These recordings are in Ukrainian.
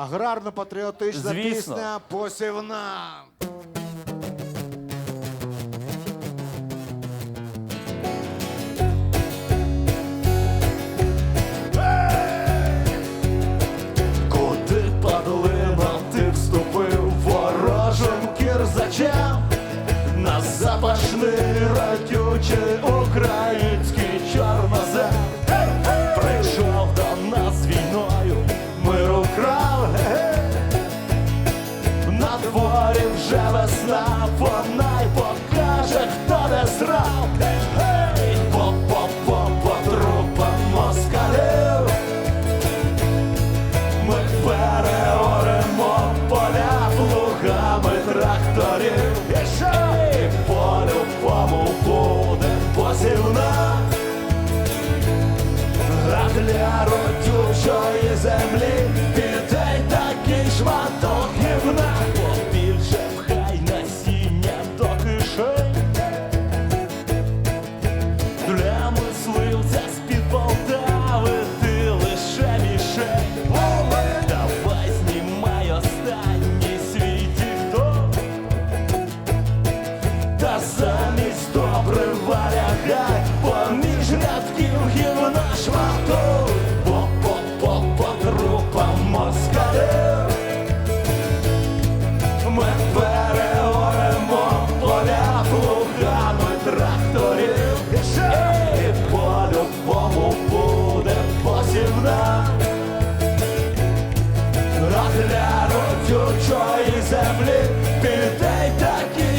Аграрно-патріотична Звісно. пісня посівна. Дворі вже весна, вона й покаже, хто не зрав. По трупам москалів. Ми переоремо поля плугами тракторів.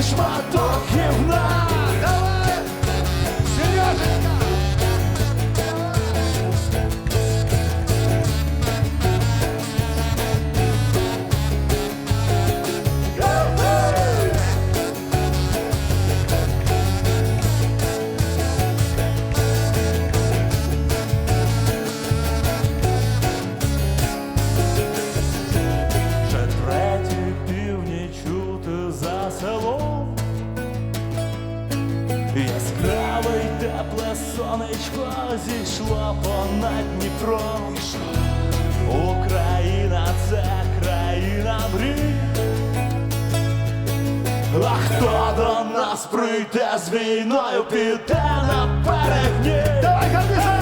Шматок тепле сонечко зійшло понад Дніпром. Україна це країна мрій. А хто до нас прийде з війною, піде на перегні. Давай, Ей,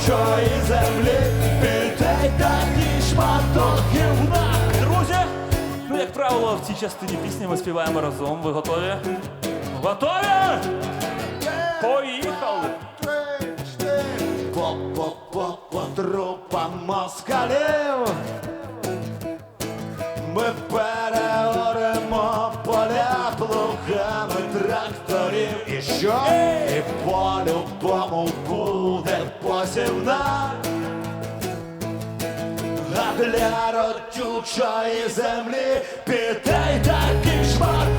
родючої землі піде й такий шматок гівна. Друзі, ну як правило, в цій частині пісні ми співаємо разом. Ви готові? Готові? Поїхали! По-по-по по трупам москалів. Ми переоремо поля плугами тракторів. І що? І по-любому буде посівна. А для родючої землі піде таких такий